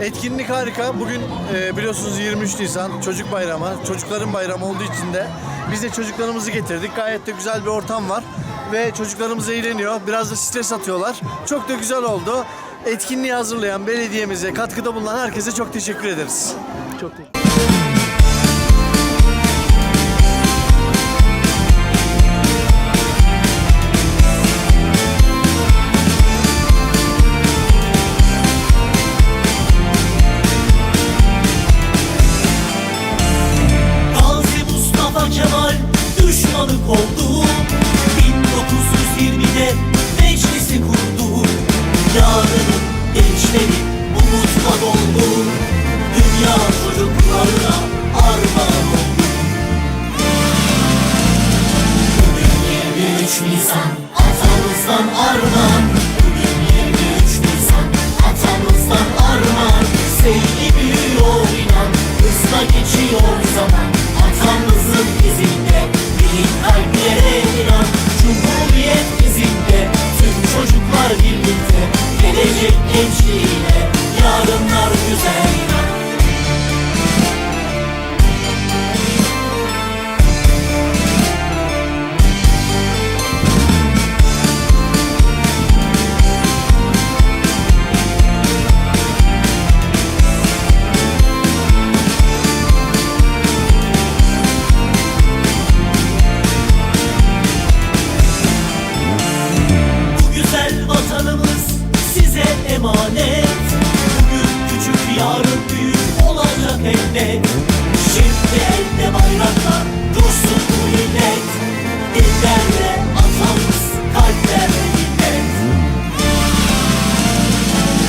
Etkinlik harika. Bugün e, biliyorsunuz 23 Nisan Çocuk Bayramı. Çocukların bayramı olduğu için de biz de çocuklarımızı getirdik. Gayet de güzel bir ortam var. Ve çocuklarımız eğleniyor. Biraz da stres atıyorlar. Çok da güzel oldu. Etkinliği hazırlayan belediyemize, katkıda bulunan herkese çok teşekkür ederiz. Çok teşekkür kovdu 1920'de meclisi kurdu. Yarının gençleri umutla doldu. Dünya çocuklarına armağan oldu. Bugün 23 Nisan atamızdan inchine emanet. Bugün küçük yarın büyük olacak elbet. Şimdi elde bayraklar dursun bu millet. Dillerde atamız kalplerde millet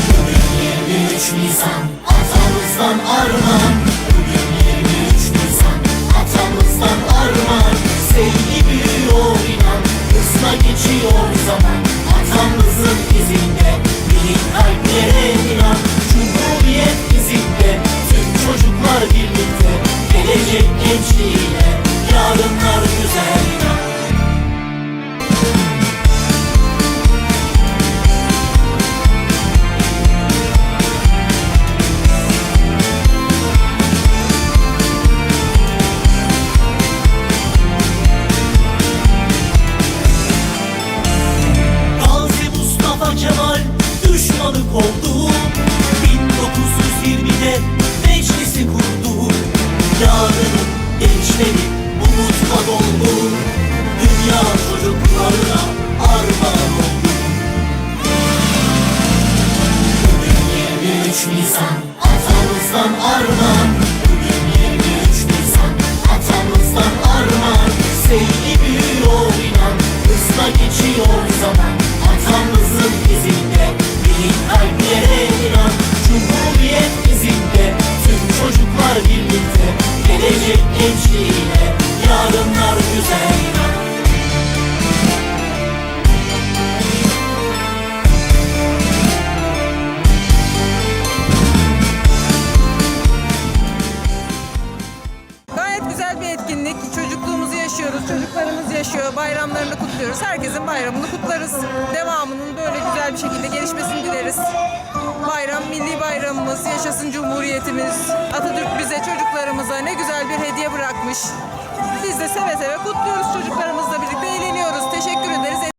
Bugün 23 Nisan gençliğine yarınlar güzel Kemal düşmanı kovdu. 1920'de meclisi kurdu. Yarının gençleri umutla doldu bayramlarını kutluyoruz. Herkesin bayramını kutlarız. Devamının böyle güzel bir şekilde gelişmesini dileriz. Bayram milli bayramımız, yaşasın cumhuriyetimiz. Atatürk bize, çocuklarımıza ne güzel bir hediye bırakmış. Biz de seve seve kutluyoruz çocuklarımızla birlikte eğleniyoruz. Teşekkür.